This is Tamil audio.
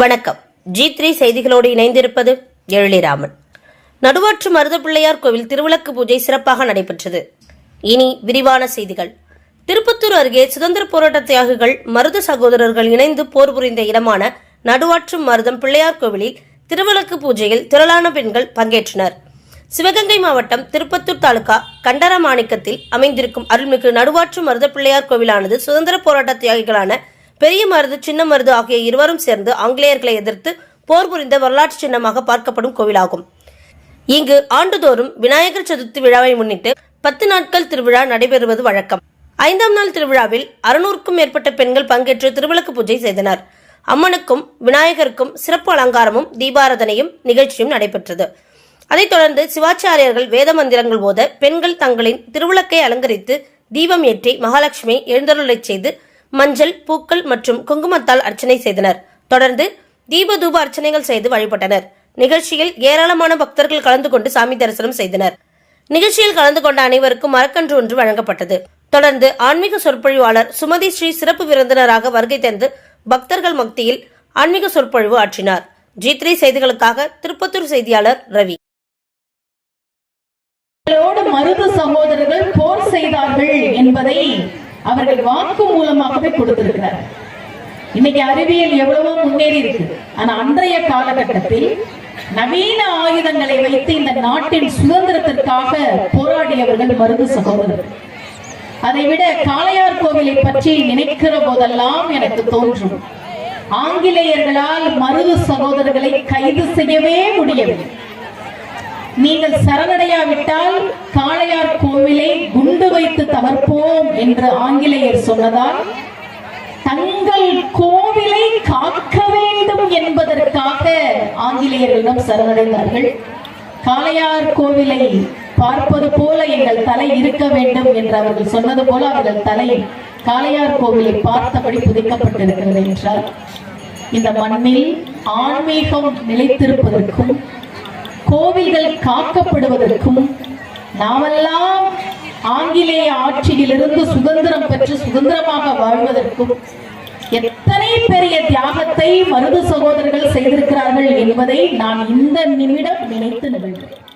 வணக்கம். ஜி த்ரீ செய்திகளோடு இணைந்திருப்பது எழிலிராமன். நடுவாற்று மருதப்பிள்ளையார் கோவில் திருவிளக்கு பூஜை சிறப்பாக நடைபெற்றது. இனி விரிவான செய்திகள். திருப்பத்தூர் அருகே சுதந்திர போராட்ட தியாகிகள் மருத சகோதரர்கள் இணைந்து போர் புரிந்த இடமான நடுவாற்று மருதம் பிள்ளையார் கோவிலில் திருவிளக்கு பூஜையில் திரளான பெண்கள் பங்கேற்றனர். சிவகங்கை மாவட்டம் திருப்பத்தூர் தாலுகா கண்டரமாணிக்கத்தில் அமைந்திருக்கும் அருள்மிகு நடுவாற்று மருத பிள்ளையார் கோவிலானது சுதந்திர போராட்ட தியாகிகளான பெரிய மருது சின்ன மருது ஆகிய இருவரும் சேர்ந்து ஆங்கிலேயர்களை எதிர்த்து போர் புரிந்த வரலாற்று சின்னமாக பார்க்கப்படும் கோவிலாகும். இங்கு ஆண்டுதோறும் விநாயகர் சதுர்த்தி விழாவை முன்னிட்டு பத்து நாட்கள் திருவிழா நடைபெறுவது வழக்கம். ஐந்தாம் நாள் திருவிழாவில் அறுநூறுக்கும் மேற்பட்ட பெண்கள் பங்கேற்று திருவிளக்கு பூஜை செய்தனர். அம்மனுக்கும் விநாயகருக்கும் சிறப்பு அலங்காரமும் தீபாராதனையும் நிகழ்ச்சியும் நடைபெற்றது. அதைத் தொடர்ந்து சிவாச்சாரியர்கள் வேத மந்திரங்கள் போத பெண்கள் தங்களின் திருவிளக்கை அலங்கரித்து தீபம் ஏற்றி மகாலட்சுமி எழுந்தருளை செய்து மஞ்சள் பூக்கள் மற்றும் குங்குமத்தால் அர்ச்சனை செய்தனர். தொடர்ந்து தீப தூப அர்ச்சனைகள் செய்து வழிபட்டனர். நிகழ்ச்சியில் ஏராளமான பக்தர்கள் கலந்து கொண்டு சாமி தரிசனம் செய்தனர். நிகழ்ச்சியில் கலந்து கொண்ட அனைவருக்கும் மரக்கன்று ஒன்று வழங்கப்பட்டது. தொடர்ந்து ஆன்மீக சொற்பொழிவாளர் சுமதி ஸ்ரீ சிறப்பு விருந்தினராக வருகை தந்து பக்தர்கள் மத்தியில் ஆன்மீக சொற்பொழிவு ஆற்றினார். ஜி த்ரீ செய்திகளுக்காக திருப்பத்தூர் செய்தியாளர் ரவி. மருது சகோதரர்கள் போர் செய்தார்கள் என்பதை அவர்கள் வாக்கு மூலமாகவே கொடுத்திருக்கிறார். இன்னைக்கு அறிவியல் எவ்வளவோ முன்னேறி இருக்கு. ஆனா அன்றைய காலகட்டத்தில் நவீன ஆயுதங்களை வைத்து இந்த நாட்டின் சுதந்திரத்திற்காக போராடியவர்கள் மருது சகோதரர்கள் அதை விட காளையார் கோவிலை பற்றி நினைக்கிற போதெல்லாம் எனக்கு தோன்றும். ஆங்கிலேயர்களால் மருது சகோதரர்களை கைது செய்யவே முடியவில்லை. நீங்கள் சரணடையாவிட்டால் குண்டு வைத்து என்று ஆங்கிலேயர் சொன்னதால் தங்கள் கோவிலை காக்க வேண்டும் என்பதற்காக ஆங்கிலேயர்களிடம் சரணடைந்தார்கள். காளையார் கோவிலை பார்ப்பது போல எங்கள் தலை இருக்க வேண்டும் என்று அவர்கள் சொன்னது போல அவர்கள் தலை காளையார் கோவிலை பார்த்தபடி புதைக்கப்பட்டிருக்கிறது என்றார். இந்த மண்ணில் ஆன்மீகம் நிலைத்திருப்பதற்கும் கோவில்கள் காக்கப்படுவதற்கும் நாமெல்லாம் ஆங்கிலேய ஆட்சியிலிருந்து சுதந்திரம் பெற்று சுதந்திரமாக வாழ்வதற்கும் எத்தனை பெரிய தியாகத்தை மருது சகோதரர்கள் செய்திருக்கிறார்கள் என்பதை நான் இந்த நிமிடம் நினைத்து நிகழ்கிறேன்